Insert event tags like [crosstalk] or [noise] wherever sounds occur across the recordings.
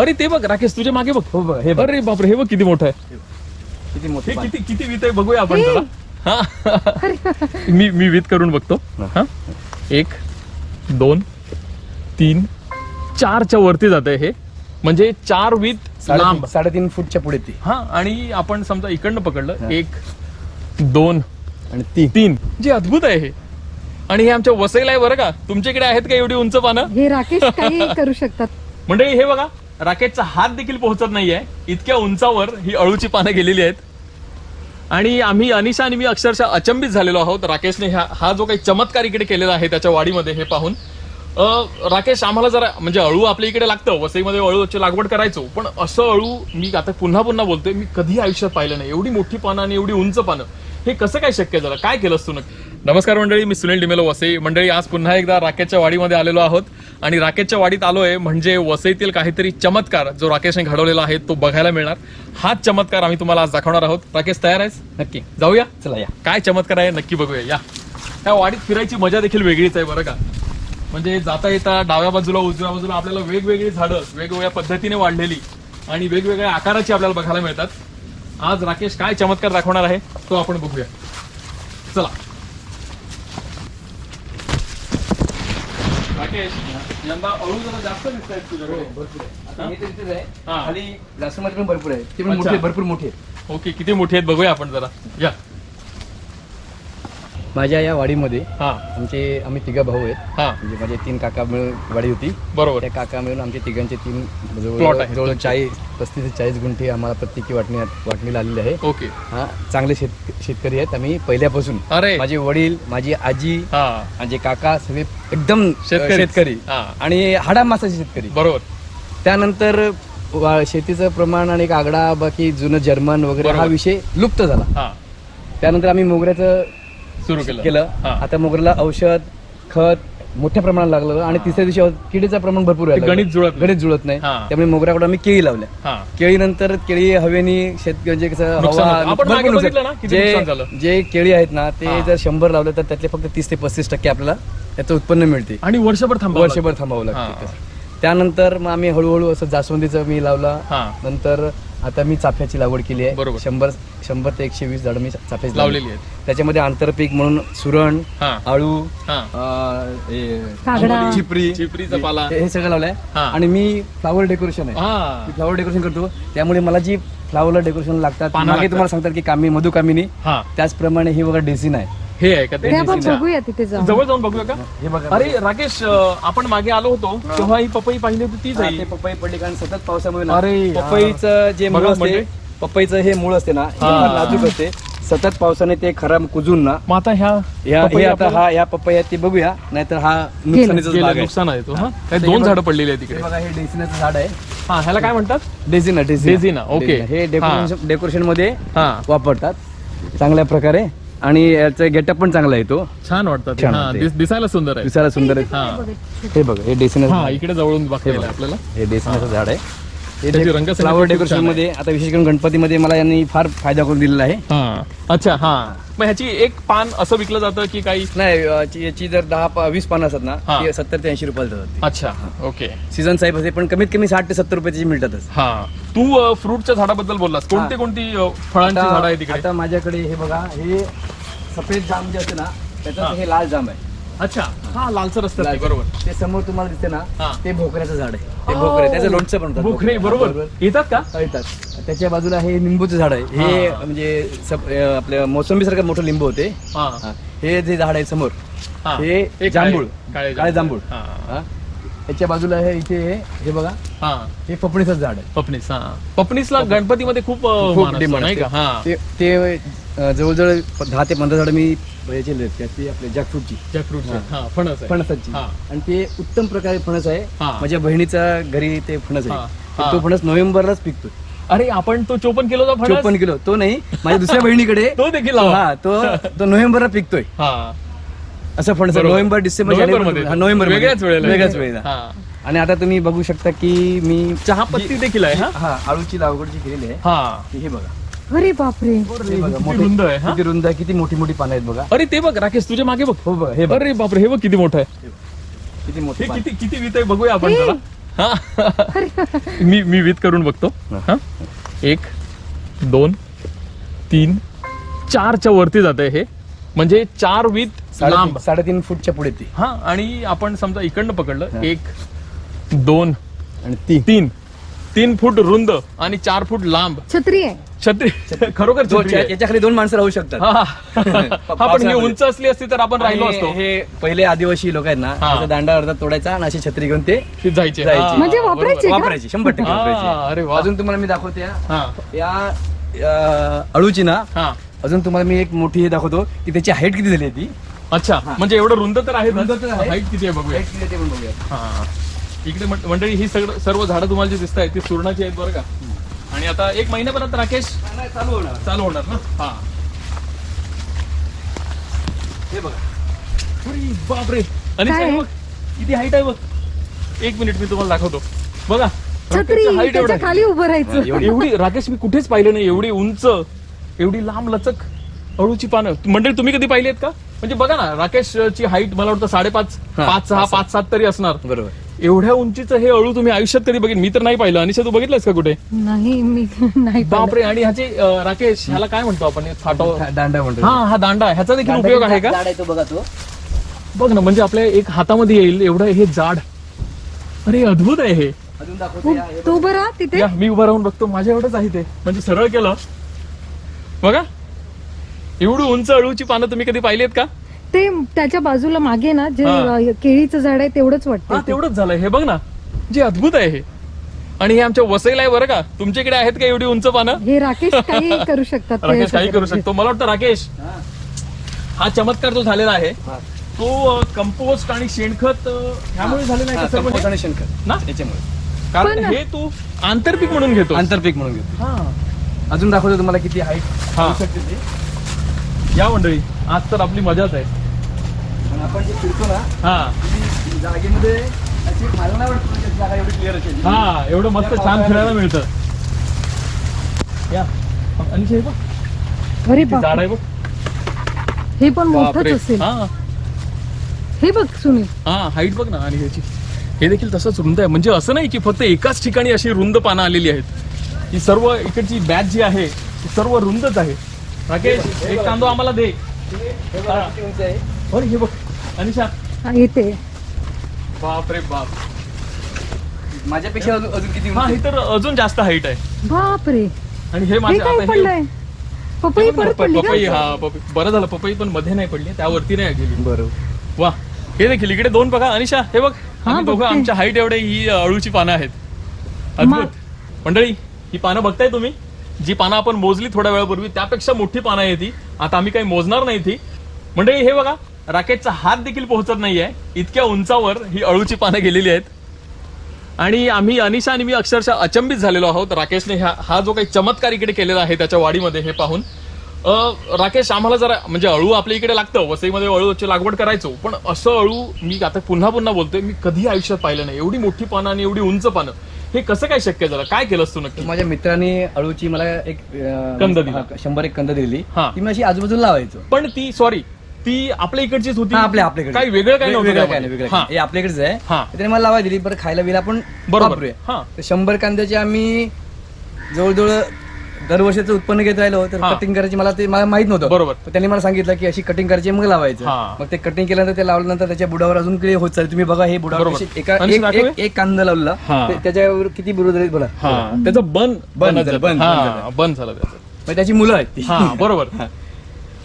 अरे ते बघ राकेश तुझ्या मागे बघ. हो बघ हे बघ. अरे बापरे हे बघ किती मोठं आहे. किती मोठी हे. किती किती वीत आहे बघूया आपण जरा हा. मी मी वीत करून बघतो. हा. एक दोन तीन चारच्या वरती जात आहे हे. म्हणजे चार वीत लांब. साडेतीन साडेतीन फूटच्या पुढे ती. हा आणि आपण समजा इकडनं पकडलं एक दोन आणि ती. तीन. जे अद्भुत आहे हे. आणि हे आमच्या वसईला आहे बरं का. तुमच्याकडे आहेत का एवढी उंच पानं? हे राकेश काही करू शकतात. [laughs] म्हणजे हे बघा. राकेशचा हात देखील पोहोचत नाहीये. इतक्या उंचावर ही अळूची पानं गेलेली आहेत. आणि आम्ही अनिशा आणि मी अक्षरशः अचंबित झालेलो आहोत. राकेशने हा हा जो काही चमत्कार इकडे केलेला आहे त्याच्या वाडीमध्ये हे पाहून. अ, राकेश आम्हाला जरा म्हणजे अळू आपल्या इकडे लागतं. वसईमध्ये अळूची लागवड करायचो. पण असं अळू मी आता पुन्हा पुन्हा बोलतोय मी कधी आयुष्यात पाहिलं नाही. एवढी मोठी पानं आणि एवढी उंच पानं हे कसं काय शक्य झालं? काय केलंस तू नक्की? नमस्कार मंडळी मी सुनील डिमेलो वसई. मंडळी आज पुन्हा एकदा राकेशच्या वाडीमध्ये आलेलो आहोत. आणि राकेशच्या वाडीत आलोय म्हणजे वसईतील काहीतरी चमत्कार जो राकेशने घडवलेला आहे तो बघायला मिळणार. हाच चमत्कार आम्ही तुम्हाला आज दाखवणार आहोत. राकेश तयार आहेस? नक्की. जाऊया? चला या. काय चमत्कार आहे? नक्की बघूया. या. त्या वाडीत फिरायची मजा देखील वेगळीच आहे बरं का. म्हणजे जाता येता डाव्या बाजूला उजव्या बाजूला आपल्याला वेगवेगळी झाडं वेगवेगळ्या पद्धतीने वाढलेली आणि वेगवेगळ्या आकाराची आपल्याला बघायला मिळतात. आज राकेश काय चमत्कार दाखवणार आहे तो आपण बघूया. चला. राकेश यंदा अळू जरा जास्त दिसत आहेत तुझ्याकडे. हे. खाली लासूमध्ये पण भरपूर आहे. ते पण. मोठे भरपूर मोठे आहेत. ओके किती मोठी आहेत बघूया आपण जरा. या. माझ्या या वाडीमध्ये हा. आमचे आम्ही तिघा भाऊ आहेत. हा. म्हणजे माझे तीन काका मिळून वाडी होती. बरोबर. त्या काका मिळून आमचे तिघांचे तीन Plot जवळ आहेत. जवळ चाळीस पस्तीस ते चाळीस गुंठे आम्हाला प्रत्येकी वाटणी वाटणीला आलेली आहे. ओके. हा चांगले शेत शेतकरी आहेत. आम्ही पहिल्यापासून अरे. माझे वडील माझी आजी हा. माझे काका सगळे एकदम शेतकरी. शेतकरी. हा. आणि हाडामासाचे शेतकरी. बरोबर. त्यानंतर वा- शेतीचं प्रमाण आणि आगडा बाकी जुनं जर्मन वगैरे हा बरोबर. विषय लुप्त झाला. हा. त्यानंतर आम्ही मोगऱ्याचं सुरू केलं केलं. आता मोगऱ्याला औषध खत मोठ्या प्रमाणात लागलं आणि तिसऱ्या दिवशी किडीचं प्रमाण भरपूर राहिलं. गणित जुळत नाही. गणित जुळत नाही. त्यामुळे मोगऱ्याकडे आम्ही केळी लावल्या हा केळीनंतर केळी हवेनी शेत म्हणजे. जे जे केळी आहेत ना. ते जर शंभर लावले तर त्यातले फक्त तीस ते पस्तीस टक्के आपल्याला त्याचं उत्पन्न मिळते आणि वर्षभर थांबा वर्षभर थांबावं. लागतं. त्यानंतर मग आम्ही हळूहळू असं जास्वंदीचं मी लावला नंतर आता मी चाफ्याची लागवड केली आहे. शंभर शंभर ते एकशे वीस झाडं मी चाफ्याची लावलेली आहेत. त्याच्यामध्ये आंतरपीक म्हणून सुरण हा. आळू कागडा. चिपरी चिपरीचा पाला. हे हे सगळं लावलंय. हा. आणि मी फ्लावर डेकोरेशन आहे. हा. मी फ्लावर डेकोरेशन करतो. त्यामुळे मला जी फ्लावर डेकोरेशन लागतात पानं मागे लागतात. तुम्हाला सांगतात की कामी मधुकामिनी. हा. त्याचप्रमाणे ही वगैरे डेसिन आहे. हे आहे का ते ते आपण अच्छा. बघूया तिथे जाऊन. जवळ जाऊन बघूया का? हे बघा अरे राकेश अं, आपण मागे आलो होतो तेव्हा ही पपई पाहिली होती तीच हा, आहे ते पपई पडली कारण सतत पावसामुळे अरे. पपईचं जे मूळ बघा असते म्हणजे? पपईचं हे मूळ असते ना हे हा. फार नाजूक असते. सतत पावसाने ते खराब कुजून ना मग आता ह्या या पपई हे आता आपल्याला- हा या पपई ते बघूया. नाहीतर हा नुकसानीचा गेलं, भाग आहे. नुकसान आहे तो हा. काय ते दोन झाडं पडलेली आहे हे तिकडे बघा हे डेसिनाचं झाड आहे. हा ह्याला काय म्हणतात? डेझिना डेझिना, ओके. हे डेकोरेशन डेकोरेशनमध्ये हा. वापरतात. चांगल्या प्रकारे. आणि याचं गेटअप पण चांगला येतो छान वाटतात छान हा, वाटते. दिस- दिसायला सुंदर आहे. दिसायला सुंदर आहे. हा हे बघा हे डेसिनाचं हा इकडे जवळून बघता येईल. आपल्याला. हे डेसिनाचं झाड आहे. Flower decoration. मध्ये आता विशेष करून गणपतीमध्ये मला यांनी फार फायदा करून दिलेला आहे. हा. अच्छा हा. मग ह्याची एक पान असं विकलं जातं की काही? नाही याची- याची जर दहा वीस पानं असतात ना हा. ती सत्तर ते ऐंशी रुपयाला जातात अच्छा ओके. सीझन साईज असते पण कमीत कमी साठ ते सत्तर रुपयाची मिळतातच. हा. तू अ, फ्रूटच्या झाडाबद्दल बोललास. कोणती. कोणती अ, फळांची झाडं आहे तिकडे आता माझ्याकडे हे बघा हे सफेद जाम जे असते ना हा. त्याचं हे लाल जाम आहे. अच्छा. हा लालसर असतात ते, बरोबर. ते समोर तुम्हाला दिसते ना. ते भोकऱ्याचं झाड आहे. ते भोकरे त्याचं लोणचं बनतात भोकरे बरोबर. येतात का? येतात. त्याच्या बाजूला हे लिंबूचं झाड आहे. हे हा. म्हणजे सप- अं, आपल्या मोसंबी सारखं मोठं लिंबू होते. हा. हा. हे जे झाड आहे समोर हा. हे हे जांभूळ. काळे काळे जांभूळ. हा. हा. त्याच्या बाजूला हे इथे हे- हे बघा. हा. हे पपणीचं झाड आहे. पपनीस हा. पपनीसला गणपतीमध्ये खूप अ, खूप मान असतो, डिमांड नाही का? हा. ते जवळजवळ दहा ते पंधरा झाडं मी याची त्याची आपल्या जॅकफ्रूटची. जॅकफ्रूटचे. हा. फणस आहे. फणसाची. हा. आणि ते उत्तम प्रकारे फणस आहे. हा. माझ्या बहिणीचा घरी ते फणस हा. आहे. हा. तो फणस नोव्हेंबरलाच पिकतो अरे आपण तो चोपन किलोचा फणस? चोपन्न किलो. तो नाही. माझ्या दुसऱ्या बहिणीकडे. [laughs] तो देखील लावा. हा तो तो नोव्हेंबरला पिकतोय. हा. असं फणस आहे. बरोबर. नोव्हेंबर डिसेंबर नोव्हेंबरमध्ये. जानेवारी- हा, नोव्हेंबर वेगळ्याच वेळेला. वेगळ्याच वेळेला. हा. आणि आता तुम्ही बघू शकता की मी चहा पत्ती देखील आहे हा? हा आळूची लागवड जी केलेली आहे. हा. ती हे बघा. अरे बापरे. हे बघा किती मोठे- रुंद आहे हा? किती रुंद आहे किती मोठी मोठी पानं आहेत बघा. अरे ते बघ राकेश तुझ्या मागे बघ. हो बघा हे बघा. अरे बापरे हे बघ किती मोठं आहे. किती मोठी पानं. किती किती वीत आहे बघूया आपण जरा. हा. मी मी विथ करून बघतो. हा. एक दोन तीन चारच्या वरती जात हे. म्हणजे चार विथ लांब. साडेतीन साडेतीन फूटच्या पुढे ती. हा आणि आपण समजा इकडनं पकडलं एक दोन आणि ती तीन. तीन फूट रुंद आणि चार फूट लांब. छत्री आहे. छत्री. खरोखर दो- छत्री आहे. याच्या खाली दोन माणसं राहू शकतात. हा. [laughs] हा, पण ही उंच असली असती तर आपण राहिलो आणि असतो. हे पहिले आदिवासी लोक आहेत ना हा. दांडा अर्धा तोडायचा आणि अशी छत्री घेऊन ते ती जायची. जायची. हा, म्हणजे बरोबर. वापरायची? का? वापरायची शंभर टक्के हा, वापरायची. अरे वा. अजून तुम्हाला मी दाखवते या हा अळूची ना हा. अजून तुम्हाला मी एक मोठी हे दाखवतो की त्याची हाईट किती झाली आहे ती? अच्छा म्हणजे एवढं रुंद तर आहे रुंद तर आहे. हाईट किती आहे बघूया. हाईट किती आहे ते पण बघूया. हा. इकडे मंडळी ही सगळं सर्व झाडं तुम्हाला जी दिसत आहेत ती सुरणाची आहेत बरं का? आणि आता एक महिन्यापर्यंत राकेश चालू होणार. चालू होणार ना? हा. हे बघा. अरे बापरे. आणि काय? साहेब आहे? बघ, किती हाईट आहे बघ. एक मिनिट मी तुम्हाला दाखवतो. बघा. छत्री राकेशचं height एवढं त्याच्या आहे. खाली उभं राहायचं. एवढी राकेश मी कुठेच पाहिलं नाही. एवढी उंच एवढी लांब लचक अळूची पानं. मंडळी तुम्ही कधी पाहिली आहेत का? म्हणजे बघा ना राकेशची हाईट मला वाटतं साडेपाच हा, पाच सहा. पाच सात तरी असणार. बरोबर. एवढ्या उंचीचं हे अळू तुम्ही आयुष्यात कधी बघितलं? मी तर नाही पाहिलं. अनिशा तू बघितलंस का कुठे? नाही मी [laughs] नाही पाहिलं. बापरे आणि ह्याचे अं, राकेश ह्याला काय म्हणतो आपण? हे फाटो दांडा म्हणतो. हा हा दांडा ह्याचा देखील उपयोग आहे का? जाड आहे तो बघा तो. बघ ना म्हणजे आपल्या एक हातामध्ये येईल एवढं हे जाड. अरे अद्भुत आहे हे. अजून दाखवतो या, हे तू उभं राहा तिथे? या मी उभा राहून बघतो. माझ्या एवढंच आहे ते. म्हणजे सरळ केलं. बघा. एवढी उंच अळूची पानं तुम्ही कधी पाहिलीत का? ते त्याच्या बाजूला मागे ना जे हा. अ, केळीचं झाड आहे तेवढंच हा वाटतं तेवढंच झालंय हे बघ ना जे अद्भुत आहे हे. आणि हे आमच्या वसईला आहे बरं का. तुमच्याकडे आहेत का एवढी उंच पानं? हे राकेश काही [laughs] करू शकतात. राकेश काही करू. शकतो. मला वाटतं राकेश हा. चमत्कार जो झालेला आहे हा. तो कंपोस्ट आणि शेणखत अं, ह्यामुळे झालेला आहे का सर्व कंपोस्ट हे? आणि शेणखत. ना? याच्यामुळे. कारण पण- हे तू आंतरपीक म्हणून घेतो आंतरपीक म्हणून घेतो. हा. अजून दाखवतो तुम्हाला किती हाईट हा. या मंडळी आज तर आपली मजाच आहे. आपण जे फिरतो ना हा. ती जागेमध्ये अशी मला नाही वाटत म्हणजे जागा एवढी क्लिअर असेल. हा एवढं मस्त छान खेळायला मिळतं. या. हे बघ. अरे किती बाप झाड आहे बघ. हे पण बापरे. मोठंच असेल. हा. हे बघ सुनील. हा हाईट बघ ना आणि ह्याची. हे देखील तसंच रुंद आहे. म्हणजे असं नाही की फक्त एकाच ठिकाणी अशी रुंद पानं आलेली आहेत. ही सर्व इकडची बॅच जी आहे ती सर्व रुंदच आहे. राकेश एक कांदो आम्हाला दे. हे बघा किती उंच आहे. अरे हे बघ. अनिशा. हा, येते बाप रे बाप. माझ्यापेक्षा अजून अजून किती हा उंच? ही? तर अजून जास्त हाईट आहे. बाप रे आणि हे माझ्या काय आता हे पडलंय? पपई हे बघ परत पडली पपई का हा पपई. बरं झालं पपई पण मध्ये नाही पडली त्यावरती नाही गेली. बरोबर. वा. हे देखील इकडे दोन बघा. अनिशा हे बघ. आम्ही बघते. आमच्या हाईट एवढे ही अळूची पानं आहेत. अद्भुत. मंडळी ही पानं बघताय तुम्ही? जी पानं आपण मोजली थोड्या वेळापूर्वी त्यापेक्षा मोठी पानं आहे ती. आता आम्ही काही मोजणार नाही ती. मंडळी हे बघा. राकेशचा हात देखील पोहोचत नाहीये. इतक्या उंचावर ही अळूची पानं गेलेली आहेत. आणि आम्ही अनिशा आणि मी अक्षरशः अचंबित झालेलो आहोत. राकेशने ह्या हा जो काही चमत्कार इकडे केलेला आहे त्याच्या वाडीमध्ये हे पाहून. अ, राकेश आम्हाला जरा म्हणजे अळू आपल्या इकडे लागतं. वसईमध्ये अळूची लागवड करायचो. पण असं अळू मी आता पुन्हा पुन्हा बोलतोय. मी कधी आयुष्यात पाहिलं नाही. एवढी मोठी पानं आणि एवढी उंच पानं. हे कसं काय शक्य झालं? काय केलंस तू नक्की? माझ्या मित्राने अळूची मला एक कंद दिला. हा, शंभर एक कंद दिली. ती मी अशी आजूबाजूला लावायचो. पण ती सॉरी ती आपल्या इकडचीच होती आपल्या आपल्याकडे काही वेगळं काय नव्हतं वेगळं काय त्यामध्ये? नाही वेगळं हा. हे आपल्याकडेच आहे हा. त्याने मला लावाय दिली बरं खायला बिला आपण बरोबर वापरूया हा तर शंभर कांद्याचे आम्ही जवळजवळ दरवर्षीचं उत्पन्न घेत राहिलो तर हा. कटिंग करायची मला ते मला माहीत नव्हतं बरोबर. तर त्यांनी मला सांगितलं की अशी कटिंग करायची मग लावायचं हा. मग ते कटिंग केल्यानंतर ते लावल्यानंतर त्याच्या बुडावर अजून काही होत चालेल तुम्ही बघा हे बुडावर बरोबर. कशी एका आणि एक- दाखवूया? एक- एक कांदा लावलेला हा. ते- त्याच्यावर किती बुरुद आहेत हा त्याचं बन बंद बनत झालं, हा, बंद झालं. त्याचं मग त्याची मुलं आहेत ती हा बरोबर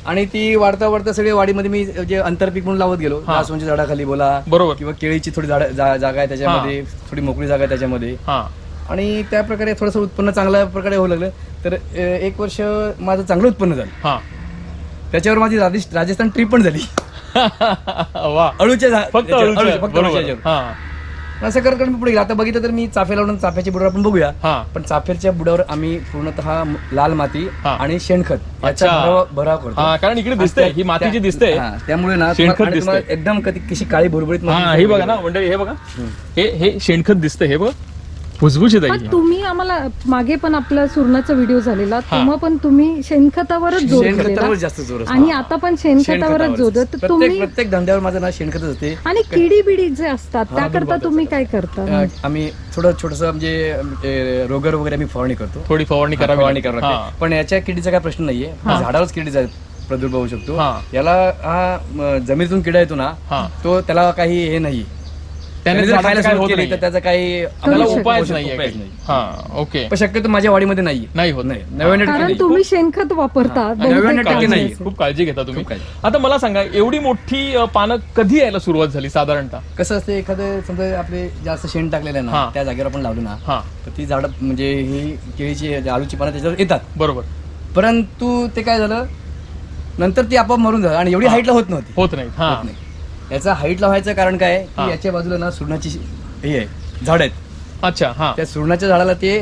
आणि ती वाढता वाढता सगळे वाडीमध्ये मी जे अंतरपीक म्हणून लावत गेलो. जास्वंदच्या झाडाखाली बोला बरोबर. किंवा केळीची थोडी झाड जागा आहे त्याच्यामध्ये थोडी मोकळी जागा आहे त्याच्यामध्ये. आणि त्या प्रकारे थोडंसं उत्पन्न चांगल्या प्रकारे होऊ लागलं. तर एक वर्ष माझं चांगलं उत्पन्न झालं. त्याच्यावर माझी राजस्थान ट्रिप पण झाली. [laughs] वा. अळूच्या फक्त असं करत करत मी पुढे गेलो. आता बघितलं तर मी चाफे लावून चाफ्याच्या बुडावर आपण बघूया. हा. पण चाफ्याच्या बुडावर आम्ही पूर्णतः लाल माती हा. आणि शेणखत याचा अच्छा. भराव भराव करतो. हा कारण इकडे दिसतंय. ही माती जी दिसते हा, त्यामुळे ना शेणखत तुम्हाला- आणि तुम्हाला दिसतंय. एकदम कधी कशी काळी भुरभुरीत माती हा बघा ना मंडळी हे बघा. हे हे शेणखत दिसतंय हे बघ. भुसभुशीत आहे पण ही. तुम्ही आम्हाला मागे पण आपला सुरणाचा व्हिडिओ झालेला तेव्हा पण तुम्ही शेणखतावरच जोर शेणखतावर दिलेला जास्त जोर असतो. आणि आता पण शेणखतावरच शेणखतावरच. जोर देतो. तर प्रत्येक तुम्ही प्रत्येक धंद्यावर माझं ना शेणखतच असते आणि किडी बिडी जे असतात त्याकरता तुम्ही काय करता अं, आम्ही थोडं छोटस म्हणजे अं, रोगर वगैरे आम्ही फवारणी करतो थोडी फवारणी करावी फवारणी लागते. हा. लागते पण याच्या किडीचा काय प्रश्न नाहीये झाडावरच किडीचा प्रादुर्भाव होऊ शकतो हा. याला हा म, जमिनीतून किडा येतो ना हा. तो त्याला काही हे नाही त्याने जर खायला सुरुवात होत केली. तर त्याचा काही आपल्याला शकत उपायच नाही. नाहीये उपायच काही. नाही. हा ओके पण शक्यतो माझ्या वाडीमध्ये नाही नाही होत नाही नव्याण्णव टक्के कारण नाही. तुम्ही शेणखत वापरता बहुतेक नव्याण्णव टक्के काळजी नाही. खूप काळजी घेता तुम्ही खूप काळजी. आता मला सांगा एवढी मोठी अ, पानं कधी यायला सुरुवात झाली साधारणतः कसं असते एखादं समजा आपले जास्त शेण टाकलेलं आहे हा. ना त्या जागेवर आपण लावलं ना हा तर ती झाडं म्हणजे ही केळीची आलूची पानं त्याच्यावर येतात बरोबर परंतु ते काय झालं नंतर ती आपोआप मरून झालं आणि एवढी हाईटला होत नव्हती होत नाही हा होत नाही. याचा हाईटला व्हायचं कारण काय आहे हा. की याच्या बाजूला ना सुरणाची हे आहे झाड आहेत अच्छा हा त्या सुरणाच्या झाडाला ते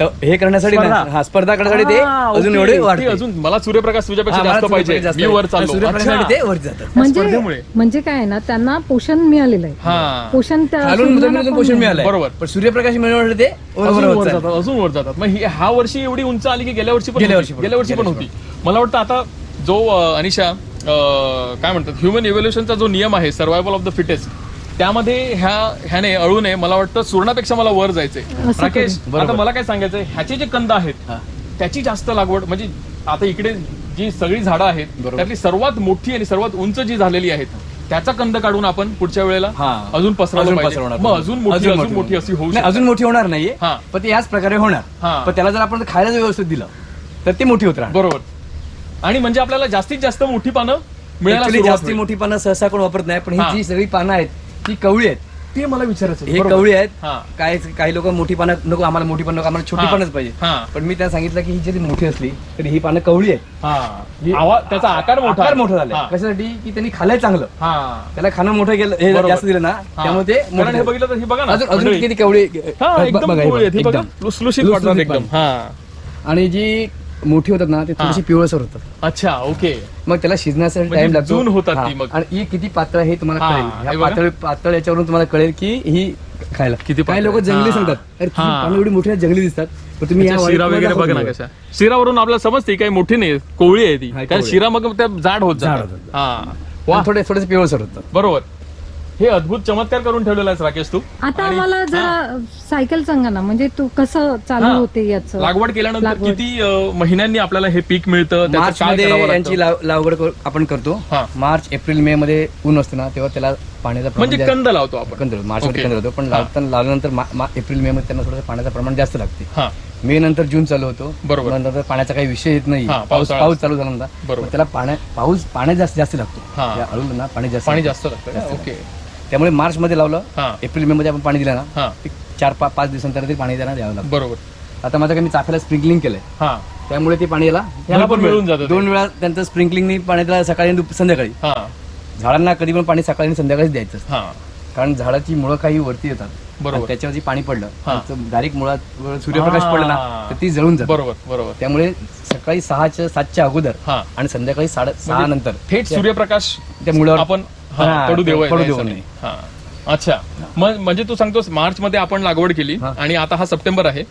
ट- हे करण्यासाठी ना- स्पर्धा. हा स्पर्धा करण्यासाठी ते हा, अजून ओके. एवढे ते वाढते अजून मला सूर्यप्रकाश तुझ्यापेक्षा हा, मला जास्त पाहिजे सूर्यप्रकाश जास्त मी वर आहे. चाललो सूर्यप्रकाशासाठी अच्छा. ते वर जातात म्हणजे स्पर्धेमुळे. म्हणजे काय आहे ना त्यांना पोषण मिळालेलं आहे हा पोषण त्या खालून पण पोषण मिळालं. बरोबर. पण सूर्यप्रकाश मिळवण्यासाठी ते वर- अजून वर जातात. जातात अजून वर जातात मग ही- ह्या वर्षी एवढी उंच आली की गेल्या वर्षी पण गेल्या होती. वर्षी पण गेल्या वर्षी पण होती. मला वाटतं आता जो अ, अनिशा काय म्हणतात ह्युमन इव्होल्युशनचा जो नियम आहे सर्वायवल ऑफ द फिटेस्ट त्यामध्ये ह्या ह्याने अळूने मला वाटतं सुरणापेक्षा मला वर जायचंय राकेश? आता. मला काय सांगायचंय ह्याचे जे कंद आहेत हा. त्याची जास्त लागवड म्हणजे आता इकडे जी सगळी झाडं आहेत बरोबर. त्यातली सर्वात मोठी आणि सर्वात उंच जी झालेली आहेत त्याचा कंद काढून आपण पुढच्या वेळेला. अजून पसरवलं अजून पाहिजे पसरवणार. मग अजून मोठी अजून मोठी अशी होऊ अजून मोठी होणार नाहीये. पण ते याच प्रकारे. होणार पण त्याला जर आपण खायला व्यवस्थित दिलं तर ते मोठी होत राहणार बरोबर आणि म्हणजे आपल्याला जास्तीत जास्त मोठी पानं मिळायला सुरुवात जास्ती. मोठी पानं सहसा कोण वापरत नाही पण हा. जी सगळी पानं आहेत ती कवळी आहेत ते मला विचारायचं हे. कवळी आहेत हा. काय काही लोक मोठी पानं नको आम्हाला मोठी पानं नको आम्हाला छोटी. पानच पाहिजे. पण मी त्यांना सांगितलं की ही जरी मोठी असली तरी ही पानं कवळी आहेत त्याचा आकार मोठा मोठा झाला. कशासाठी की त्यांनी खाल्लंय चांगलं त्याला खाणं मोठं केलं हे. जास्त दिलं ना. त्यामुळे ते हे. बघितलं तर हे बघा ना अजून. किती कवळी बघ- आणि जी मोठी होतात ना ते थोडीशी पिवळसर होतात अच्छा ओके मग त्याला शिजण्यासाठी म्हणजे टाइम लागतो जून होतात. ती मग. आणि ही किती पातळ आहे हे तुम्हाला हा, कळेल हे ह्या बघा. पातळ पातळ याच्यावरून तुम्हाला कळेल की ही खायला किती काही पातळ लोक आहे. जंगली हा. सांगतात अरे तुझी हा. पानं एवढी मोठी आहेत, जंगली दिसतात पण तुम्ही या शिरा वगैरे बघा ना. कशा शिरावरून आपल्याला समजते काही मोठी नाही कोवळी आहे ती हा, कोवळी. शिरा मग त्या जाड होत जाड जातात होतात. हा वा आणि थोडे थोडेसे पिवळसर होतात बरोबर हे अद्भुत चमत्कार करून ठेवलेला आहेस राकेश तू आता आणि- आम्हाला जरा सायकल सांगा ना म्हणजे तू कसं चालू हा. होते याच लागवड केल्यानंतर लागवड. किती अ, महिन्यांनी आपल्याला हे पीक मिळतं त्याचं मार्च काय मध्ये करावं यांची? लाव- लागवड कर- आपण करतो हा. मार्च एप्रिल मे मध्ये ऊन असतं ना तेव्हा त्याला पाण्याचा म्हणजे कंद लावतो आपण कंद मार्च मध्ये. कंद लावतो पण. लावताना लावल्यानंतर मा- मा- एप्रिल मे मध्ये त्यांना थोडं पाण्याचं प्रमाण जास्त लागते हा मे नंतर जून चालू होतो बरोबर. नंतर पाण्याचा काही विषय येत नाही हा, पाऊस पावसाळा पाऊस चालू झाला ना बरोबर. त्याला पाण्या पाऊस पाण्यात जास्त जास्त लागतो हा. या अळूला ना पाणी जास्त पाणी. जास्त लागतं ओके त्यामुळे मार्च मध्ये लावलं एप्रिल मे मध्ये आपण पाणी दिलं ना हा. एक चार पा- पाच दिवसांतर ते पाणी त्यांना द्यावं लागतं. बरोबर. आता माझं काही मी चाफ्याला स्प्रिंकलिंग केलंय. हा. त्यामुळे ते पाणी याला याला पण मिळून जातं ते. दोन वेळा त्यांचं स्प्रिंकलिंगनी पाणी त्याला सकाळी आणि दुप- संध्याकाळी. हा. झाडांना कधी पण पाणी सकाळी आणि संध्याकाळीच द्यायचं असतं. हा. कारण झाडाची मुळं काही वरती येतात. बरोबर. आणि त्याच्यावरती पाणी पडलं. डायरेक्ट मुळात सूर्यप्रकाश. पडला ना तर ती जळून जाते. बरोबर बरोबर. त्यामुळे सकाळी सहाच्या सातच्या अगोदर हा. आणि संध्याकाळी साडे सहा म्हणजे नंतर थेट सूर्यप्रकाश त्या मुळावर आपण हा, हा, पडू देऊ पडू देऊ नये. हा अच्छा मग म्हणजे तू सांगतोस मार्च मध्ये आपण लागवड केली. आणि आता हा सप्टेंबर आहे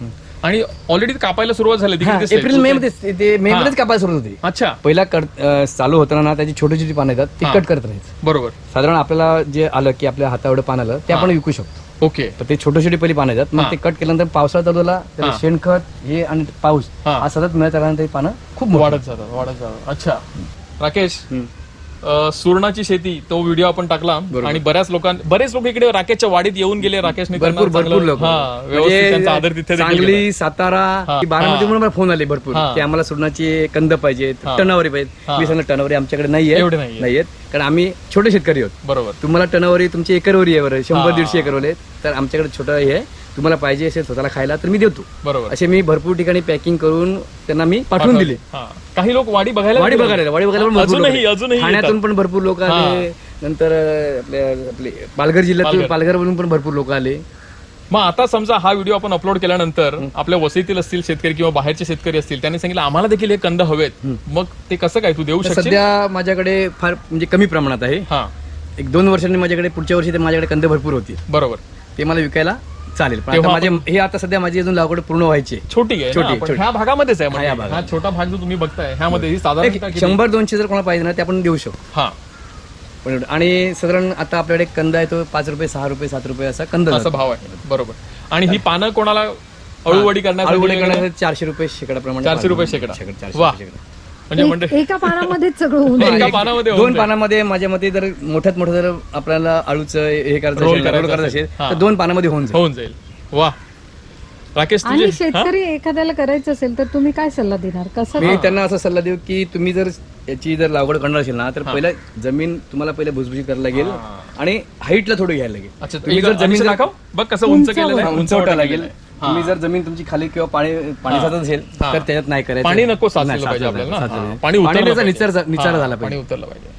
आणि ऑलरेडी कापायला सुरुवात झाली तिकडे दिसतंय. एप्रिल मे मध्ये ते मे. मध्येच कापायला सुरुवात होती अच्छा पहिला कट अं, चालू होताना ना त्याची छोटी छोटी पानं येतात ती. कट करत राहायचं बरोबर साधारण आपल्याला जे आलं की आपल्या हाता एवढं पान आलं ते. आपण विकू शकतो ओके तर ते छोटे छोटे पहिली पानं येतात. मग ते कट केल्यानंतर पावसाळा चालू झाला त्याला. शेणखत हे आणि पाऊस हा. हा सतत मिळत राहिल्यानंतर ही पानं खूप वाढत जातात वाढत जातात अच्छा राकेश सुरणाची शेती तो व्हिडिओ आपण टाकला. आणि बऱ्याच लोकां बरेच लोक इकडे राकेशच्या वाडीत येऊन गेले राकेशने भरपूर भरपूर लोक हा, त्यांचा आदर तिथे. सांगली सातारा बारामती. म्हणून मला फोन आले भरपूर. की आम्हाला सुरणाची कंद पाहिजेत हा. टनावरी पाहिजेत हा. मी सांगितलं टनावरी आमच्याकडे नाहीये एवढे. नाहीयेत कारण आम्ही छोटे शेतकरी आहोत बरोबर तुम्हाला टनावरी तुमची एकरवरी आहे बरं शंभर. दीडशे एकरवरी आहेत. तर आमच्याकडे छोटं हे आहे तुम्हाला पाहिजे असेल स्वतःला खायला तर मी देतो. बरोबर. असे मी भरपूर ठिकाणी पॅकिंग करून त्यांना मी पाठवून दिले. हा. काही लोक वाडी बघायला वाडी गेले. बघायला वाडी बघायला पण भरपूर लोकं अजूनही आहेत. अजूनही ठाण्यातून. पण भरपूर लोक आले. नंतर अं, आपल्या आपले पालघर जिल्ह्यातून. पालघरवरून पण भरपूर लोक आले. मग आता समजा हा व्हिडिओ आपण अपलोड केल्यानंतर आपल्या वसईतील असतील शेतकरी किंवा बाहेरचे शेतकरी असतील त्यांनी सांगितलं आम्हाला देखील हे कंद हवेत. मग ते कसं काय? तू देऊ तर शकशील? सध्या माझ्याकडे फार म्हणजे कमी प्रमाणात आहे. हा. एक दोन वर्षांनी माझ्याकडे पुढच्या वर्षी ते माझ्याकडे कंद भरपूर होती बरोबर. ते मला विकायला चालेल पण तेव्हा आता माझे हे आता सध्या माझी अजून लागवड पूर्ण व्हायची आहे. छोटी आहे छोटी, ना, पण छोटी. ह्या भागामध्येच आहे हा, म्हणजे. या भागात. हा छोटा भाग जो तुम्ही बघताय ह्यामध्ये ही एक शंभर दोनशे जर कोणाला पाहिजे ना ते आपण देऊ शकतो हा पण. आणि साधारण आता आपल्याकडे कंद आहे तो पाच रुपये सहा रुपये सात रुपये असा कंद असा भाव आहे बरोबर आणि ही पानं कोणाला अळूवडी करण्यासाठी आळूवडी वगैरे? करण्यासाठी चारशे रुपये शेकडाप्रमाणे चारशे रुपये शेकडा. चारशे वा. रुपये शेकडा. म्हणजे म्हणजे एक- एका पानामध्येच सगळं होऊन एका जाईल. पानामध्ये होऊन दोन जाईल. पानामध्ये माझ्या मते जर मोठ्यात मोठं जर आपल्याला आळूचं हे करायचं रोल असेल, करायचं रोल करायचं असेल. असेल हा. तर दोन पानामध्ये होऊन जाईल होऊन जाईल वा राकेश तुझे आणि हा? शेतकरी एखाद्याला करायचं असेल तर तुम्ही काय सल्ला देणार कसं मी त्यांना असा सल्ला देऊ की तुम्ही जर याची जर लागवड करणार असेल ना तर पहिलं जमीन तुम्हाला पहिले भुसभुशी करायला लागेल आणि हाईटला थोडं घ्यायला लागेल अच्छा तुम्ही जर जमीन जर- दाखव बघ कसं उंच केलेलं आहे उंचवटा लागेल. तुम्ही जर जमीन तुमची खाली किंवा पाणी पाणी. साचत असेल. तर त्याच्यात नाही करायचं. पाणी नको पाहिजे आपल्याला. पाणी. निचरा निचारा झाला पाणी पाहिजे. उतरलं पाहिजे.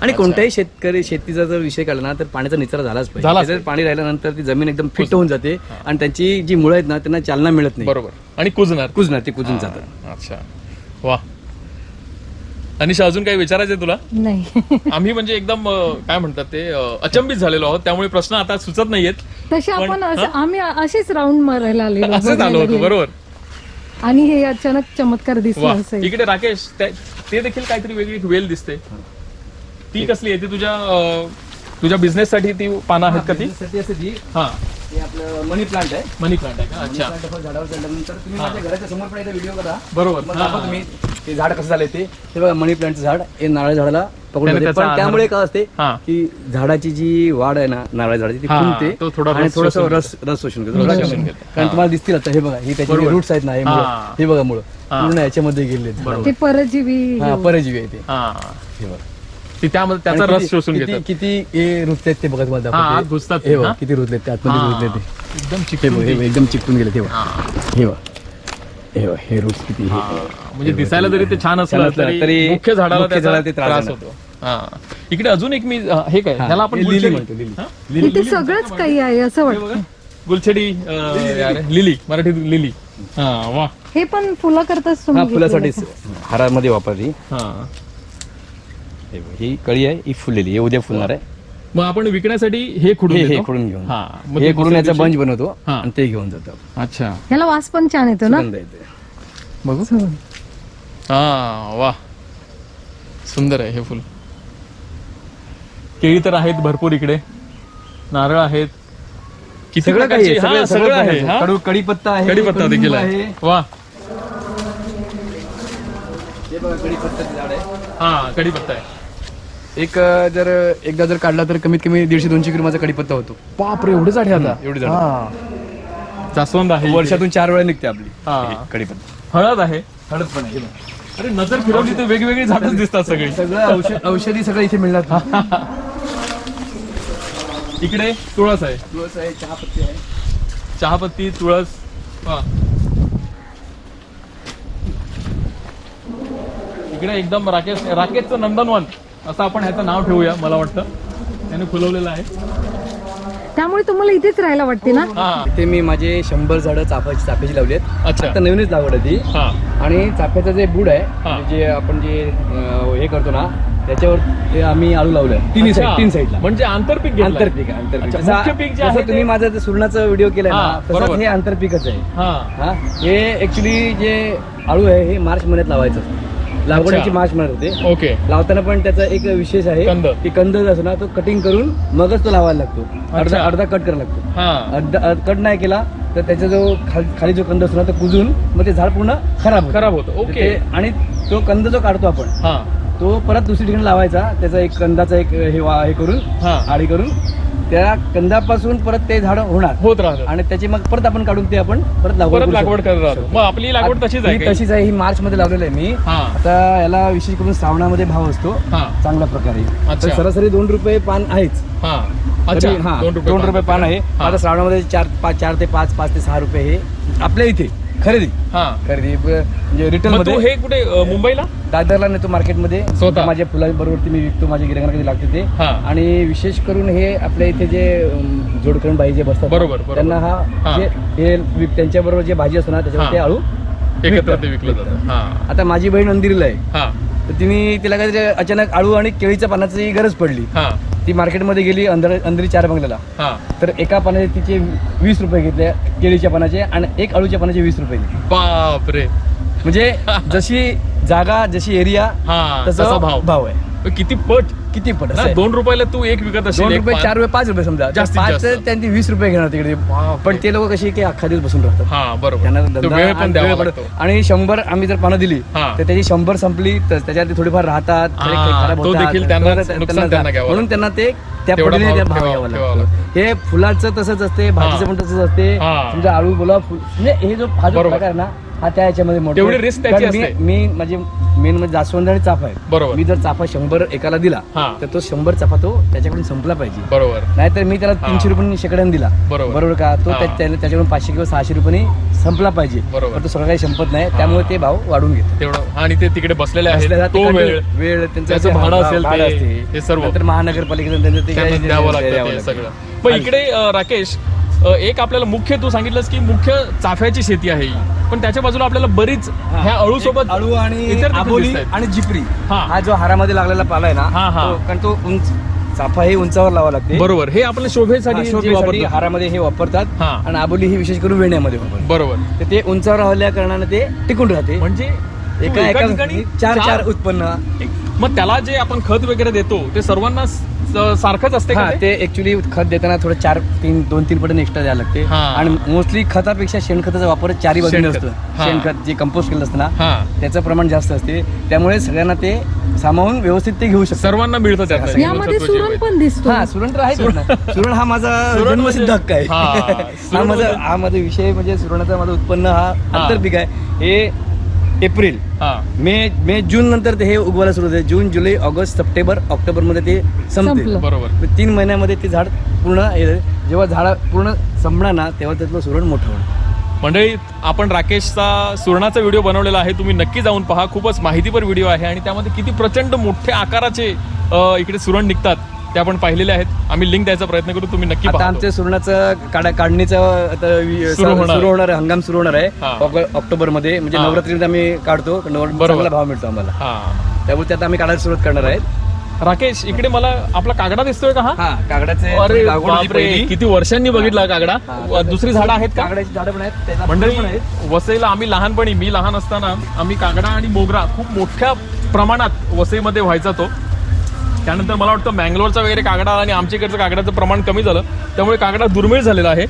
आणि कोणत्याही शेतकरी शेतीचा जर विषय काढला ना तर पाण्याचा निचरा झालाच पाहिजे. पाणी राहिल्यानंतर ती जमीन एकदम फिट होऊन जाते आणि त्यांची जी मुळं आहेत ना त्यांना चालना मिळत नाही. बरोबर. आणि कुजणार. कुजणार ते कुजून जातात. अच्छा. वा. अनिशा अजून काही विचारायचंय तुला? नाही. [laughs] आम्ही म्हणजे एकदम अं, काय म्हणतात ते अं, अचंबित झालेलो आहोत. त्यामुळे प्रश्न आता सुचत नाहीयेत. तसे पण- आपण असं- आम्ही असेच राऊंड मारायला आलेलो [laughs] असंच आलो बघायला होतो गेलो. बरोबर आणि हे अचानक चमत्कार दिसला वा असेल इकडे राकेश त्या- ते देखील काहीतरी वेगळी एक वेल दिसते. ती कसली आहे? ती तुझ्या अं, तुझ्या बिझनेस साठी ती पानं आहेत का ती? साठी असते ती. हा. हे आपलं मनी प्लांट आहे. मनी प्लांट आहे का? अच्छा. Plant आपण झाडावर चढल्यानंतर तुम्ही माझ्या घराच्या समोर पण एकदा व्हिडिओ करा बरोबर. मग हा, दाखवा तुम्ही ते झाड कसं झालंय ते हे बघा मनी प्लांटचं झाड हे नारळ झाडाला पकडून त्याने जाते. त्याचा पण आधार- त्यामुळे काय असते हा. की झाडाची जी वाढ आहे ना नारळ झाडाची ती हा, फुलते थोडा आणि रस थोडस शोषून रस रस शोषून घेतो रस थोडा शोषून कमी. घेतो. कारण हा. तुम्हाला दिसतील आता हे बघा ही त्याची बरोबर. रूट्स आहेत ना हे हा. मुळं. हे बघा मुळं हा. पूर्ण याच्यामध्ये गेले ते परजीवी हा परजीवी आहे ते हा हे बघा ती त्यामध्ये त्याचा आणि रस किती- शोषून किती- घेतात किती हे रुतलेत ते बघा तुम्हाला हा, दाखवते. आत घुसतात ते, हे बघा हा? किती रुतलेत ते आतमध्ये रुतले ते एकदम हे बघ हे बघ, एकदम चिकटून गेले ते बघ हा. हे बघ हे बघ हे रूट्स किती हे म्हणजे दिसायला जरी ते छान असलं तरी तरी मुख्य झाडाला त्याचा त्रास. होतो. हा. इकडे अजून एक मी हे काय हा, ह्याला आपण लिली म्हणतो, लिली. हा? इथे सगळंच काही आहे असं वाटतं. गुलछडी अं, यार, लिली. मराठीत लिली. हा वा. हे पण फुलं करताच हा घेतलेलं. आहे. हारामध्ये वापरली. हा. हे कळी आहे ही फुललेली हे उद्या फुलणार आहे. मग आपण विकण्यासाठी हे खुडून हे हे? खुडून घेऊन. हा. हे खुडून याचा बंच बनवतो. आणि ते घेऊन जातो अच्छा. ह्याला वास पण छान येतो ना? सुगंध येते. बघू. हो. वा. सुंदर आहे हे फुल. केळी तर आहेत भरपूर इकडे. नारळ आहेत. किती सगळं काही प्रकारची- हा, सगळं सगळं आहे. हा? कडू आहे कढीपत्ता कडुलिंब देखील आहे. वा. हे बघा झाड आहे. हा कढीपत्ता आहे एक अं, जर एकदा जर काढला तर कमीत कमी दीडशे दोनशे किलो माझा कढीपत्ता होतो. बापरे एवढे झाडे आता? एवढी झाड. हा. जास्वंद आहे. वर्षातून चार वेळा निघते आपली हा. कढीपत्ता हळद आहे. हळद पण आहे अरे नजर फिरवली तर वेगवेगळी झाडच दिसतात सगळी. सगळं औषध औषधी सगळं इथे मिळणार. इकडे तुळस आहे. तुळस आहे चहापत्ती आहे. चहापत्ती तुळस वा इकडे एकदम राकेश राकेशचं नंदनवन असं आपण ह्याचं नाव ठेवूया मला वाटतं. त्याने फुलवलेलं आहे. त्यामुळे तुम्हाला इथेच राहायला वाटते ना? हा इथे मी माझे शंभर झाडं चाफाची चाफ्याची लावली आहेत. अच्छा. आता नवीनच लागवड आहे ती. हा. आणि चाफ्याचं जे बुड आहे हा. जे आपण जे अं, हे करतो ना त्याच्यावर ते आम्ही आळू लावलंय. तिन्ही अच्छा. साईड. तीन साईडला. म्हणजे आंतरपीक घेतलंय. आंतरपीक आंतरपीक. अच्छा, मुख्य जसं पीक जे जसं आहे तुम्ही ते- माझा ते सुरणाचा व्हिडिओ केलाय हा, ना बरोबर. तसंच हे आंतरपीकच आहे. हा. हा? हे ऍक्च्युली जे आळू आहे हे मार्च महिन्यात लावायचं. लागवडीची. मार्च महिन्यात होते. ओके. लावताना पण त्याचा एक विशेष आहे कंद. की कंद जो असतो ना तो कटिंग करून मगच तो लावायला लागतो. अर्धा. अर्धा कट करायला लागतो. हा. अर्धा कट नाही केला तर त्याचा जो खाल- खाली जो कंद असतो ना तो कुजून मग ते झाड पूर्ण खराब होतं. खराब होतं. ओके. ते- आणि तो कंद जो काढतो आपण हा. तो परत दुसरी ठिकाणी लावायचा. त्याचा एक कंदाचा एक हे वा- हे करून हा. आडी करून त्या कंदापासून परत ते झाड होणार. होत राहत आणि त्याची मग परत आपण काढून ते आपण परत लागवड परत करू लागवड शकतो. करत राहतो. मग आपली लागवड तशीच आहे ही काही? तशीच आहे. ही मार्च मध्ये लावलेलं आहे मी. हा. आता याला विशेष करून श्रावणामध्ये भाव असतो. हा. चांगल्या प्रकारे. अच्छा. तर सरासरी दोन रुपये पान आहेच. हा. अच्छा. तरी- हा, दोन रुपये पान. आहे. आता श्रावणामध्ये चार पाच चार ते पाच पाच ते सहा रुपये हे आपल्या इथे. खरेदी हा खरेदी ब- म्हणजे रिटर्न मग तू मध्ये हे कुठे अ, मुंबईला दादरला नेतो मार्केटमध्ये स्वतः? माझ्या फुलाबरोबर मी विकतो माझ्या गिरायकांना कधी लागते ते हा. आणि विशेष करून हे आपल्या इथे जे अम, जोडकरण बाई जे बसतात बरोबर, बरोबर. त्यांना हा. हा जे हे विक- त्यांच्याबरोबर जे भाजी असतो ना त्याच्यावर हा. ते आळू एकत्र. ते विकलं जातं हा आता माझी बहीण अंदिरीला आहे हा तर तिने तिला काहीतरी अचानक आळू आणि केळीच्या पानाची गरज पडली. हा. ती मार्केटमध्ये गेली अंदर अंधरी चार बंगल्याला. हा. तर एका पानाचे तिचे वीस रुपये घेतले केळीच्या पानाचे आणि एक आळूच्या पानाचे वीस रुपये. घेतले बापरे. म्हणजे जशी जागा जशी एरिया हा तसा भाव. भाव आहे. किती पट. किती पट ना. दोन रुपयाला तू एक विकत असेल एक रुपये पान. चार रुपये पाच रुपये समजा जास्तीत पाच जास्त. त्यांनी वीस रुपये घेणार तिकडे. पण ते लोक कशी की अख्खा दिवस बसून राहतात हा त्यांना बरोबर तो धंदा वेळ पण आणि द्यावा वेळ लागतो पडतो. आणि शंभर आम्ही जर पानं दिली हा. तर त्याची शंभर संपली तर त्याच्यात थोडीफार राहतात थोडे हा, काही खराब तो होतात. देखील त्यांना- तर नुकसान त्यांना घ्यावं म्हणून त्यांना ते त्या तेवढा भाव त्या भाव घ्यावा ठेवावा लागतो हे फुलाचं तसंच असते भाजीचं पण तसंच असते हा. तुमच्या आळू बोला फुल म्हणजे हे जो हा जो बरोबर. प्रकार आहे ना हा त्या ह्याच्यामध्ये मोठा तेवढी risk त्याची कारण मी- असते. मी म्हणजे मेन म्हणजे जास्वंद आणि चाफा आहे. बरोबर. मी जर चाफा शंभर एकाला दिला हा. तर तो शंभर चाफा तो त्याच्याकडून संपला पाहिजे. बरोबर. नाहीतर मी त्याला तीनशे रुपये शेकड्याने दिला. बरोबर. बरोबर का? तो हा. त्या- त्याच्याकडून पाचशे किंवा सहाशे रुपये संपला पाहिजे. बरोबर. पण तो सगळं काही संपत नाही. त्यामुळे ते भाव वाढून घेतात तेवढं. आणि ते तिकडे बसलेले आहेत. तो वेळ. वेळ त्यांचं भाडं असेल भाडं ते- असते. सर्व. नंतर महानगरपालिकेचं त्यांचं ते त्यांना काही द्यावं लागतं ते. सगळं. पण इकडे अं, राकेश एक आपल्याला मुख्य तू सांगितलंस की मुख्य चाफ्याची शेती आहे ही पण त्याच्या बाजूला आपल्याला बरीच ह्या अळू सोबत एक आळू आणि इतर देखील आबोली दिसतायत. आणि जिपरी हा. हा जो हारामध्ये लागलेला पाला आहे ना हा, हा. तो- कारण तो उंच चाफा हे उंचावर लावा लागते बरोबर हे आपल्या शोभेसाठी जे शोभेसाठी वापरतात. हारामध्ये हे वापरतात हा. आणि आबोली ही विशेष करून वेण्यामध्ये वापरतात बरोबर तर ते उंचावर राहिल्या कारणाने ते टिकून राहते म्हणजे तू एका एका ठिकाणी चार चार उत्पन्न मग त्याला जे आपण खत वगैरे देतो ते सर्वांना स- सारखंच असते का हा ते? ते ऍक्च्युली खत देताना थोडं चार तीन दोन तीन पटीने एक्स्ट्रा द्यायला लागते. हा. आणि मोस्टली खतापेक्षा शेणखताचा वापर चारी बाजूने शेणखत. असतो हा. शेणखत जे कंपोस्ट केलं असतं ना हा. त्याचं प्रमाण जास्त असते. त्यामुळे सगळ्यांना ते सामावून व्यवस्थित ते घेऊ शकतात. सर्वांना मिळतं त्यातलं. यामध्ये सुरण. पण दिसतो. हा सुरण तर आहेच ना. सुरण हा माझा सुरण जन्मसिद्ध म्हणजे- हक्क आहे. हा, [laughs] हा सुरण माझा म्हणजे- हा माझा विषय म्हणजे सुरणाचा माझं उत्पन्न हा आंतरपीक आहे. हे एप्रिल. हा. मे मे जून नंतर ते हे उगवायला सुरू होते. जून जुलै ऑगस्ट सप्टेंबर ऑक्टोबरमध्ये ते संपते. संपलं. बरोबर. मग तीन महिन्यामध्ये ते झाड पूर्ण हे- जेव्हा झाड पूर्ण संपणार ना तेव्हा त्यातलं सुरण मोठं होणार मंडळी आपण राकेशचा सुरणाचा व्हिडिओ बनवलेला आहे. तुम्ही नक्की जाऊन पहा. खूपच माहितीपर व्हिडिओ आहे आणि त्यामध्ये किती प्रचंड मोठ्या आकाराचे अ, इकडे सुरण निघतात. ते आपण पाहिलेले आहेत. आम्ही लिंक द्यायचा प्रयत्न करू. तुम्ही नक्की आता आमच्या सुरणाचं काढा काढणीचं सुरू होणार. आहे हंगाम सुरू होणार आहे. ऑग- ऑक्टोबरमध्ये म्हणजे. नवरात्रीमध्ये आम्ही काढतो. नवर- बरोबर. चांगला भाव मिळतो आम्हाला. हा. त्यामुळे त्यात आम्ही काढायला सुरुवात करणार आहेत राकेश इकडे मला आपला कागडा दिसतोय का हा? कागडाचे. किती वर्षांनी बघितला कागडा. दुसरी झाडं आहेत कागडाची झाडं पण आहेत मंडळी फुलं पण आहेत. वसईला आम्ही लहानपणी मी लहान असताना आम्ही कागडा आणि मोगरा खूप मोठ्या प्रमाणात वसईमध्ये व्हायचा तो. त्यानंतर मला वाटतं मँगलोरचा वगैरे कागडा आणि आमच्या इकडचं कागडाचं प्रमाण कमी झालं. त्यामुळे कागडा दुर्मिळ झालेला आहे.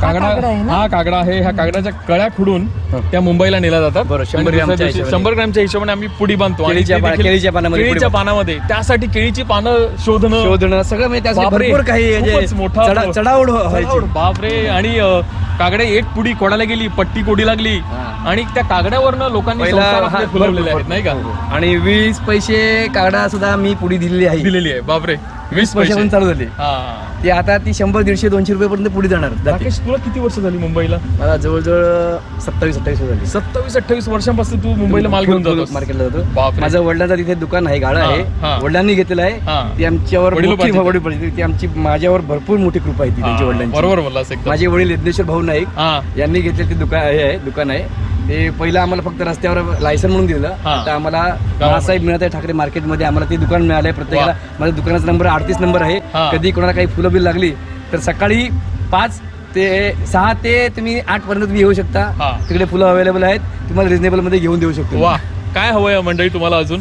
कागडा कागडा आहे ना? हा कागडा आहे. ह्या कागडाच्या कळ्या खुडून हं. त्या मुंबईला नेल्या जातात. शंभर आणि दुसऱ्या ग्रॅमच्या दिवशी हिशोबाने. शंभर ग्रॅमच्या हिशोबाने आम्ही पुडी बांधतो. आणि केळीच्या ते पाना- देखील केळीच्या पानामध्ये पुडी केळीच्या पानामध्ये. त्यासाठी केळीची पानं शोधणं शोधणं सगळं म्हणजे बापरे, भरपूर काही म्हणजे मोठा चढा- चढाओढ व्हायची. चढाओढ, बापरे आणि अ, कागडे एक पुडी कोडायला गेली? पट्टी कोडी लागली. हा. आणि त्या कागड्यावरनं लोकांनी पहिला संसार हा, आपले फुलवलेले आहेत नाही का? भरपूर. आणि वीस पैसे कागडा सुद्धा मी पुढे दिलेली आहे. दिलेली आहे. बापरे वीस पैसे पैसे. पण चालू झाले. हा. ती आता ती शंभर दीडशे दोनशे रुपये पर्यंत पुढे जाणार जाते. राकेश तुला किती वर्ष झाली मुंबईला? मला जवळजवळ सत्तावीस अठ्ठावीस झाली. सत्तावीस अठ्ठावीस वर्षांपासून तू मुंबईला माल घेऊन जातोस. मार्केटला जातो. बापरे. माझं वडिलांचं तिथे दुकान आहे हा, आहे. वडिलांनी घेतलेलं हा. आहे ती आमच्यावर वडिलोपार्जित मोठी. वडील ती आमची माझ्यावर भरपूर मोठी कृपा आहे ती त्यांची हा, वडिलांची. बरोबर बोललास एकदम. माझे वडील यज्ञेश्वर भाऊ नाईक हा. यांनी घेतलेलं ते दुकान हे आहे दुकान आहे. ते पहिलं आम्हाला फक्त रस्त्यावर लायसन म्हणून दिलं हा. आता आम्हाला बाळासाहेब मिळत आहे ठाकरे मार्केटमध्ये आम्हाला ते दुकान मिळालंय प्रत्येकाला. माझ्या दुकानाचा नंबर अडतीस नंबर आहे. हा. कधी कोणाला काही फुलं बिल लागली तर सकाळी पाच ते सहा ते तुम्ही आठ पर्यंत तुम्ही येऊ शकता. हा. तिकडे फुलं अवेलेबल आहेत. तुम्हाला रिजनेबलमध्ये घेऊन देऊ शकतो. वा. काय हवंय मंडळी तुम्हाला अजून?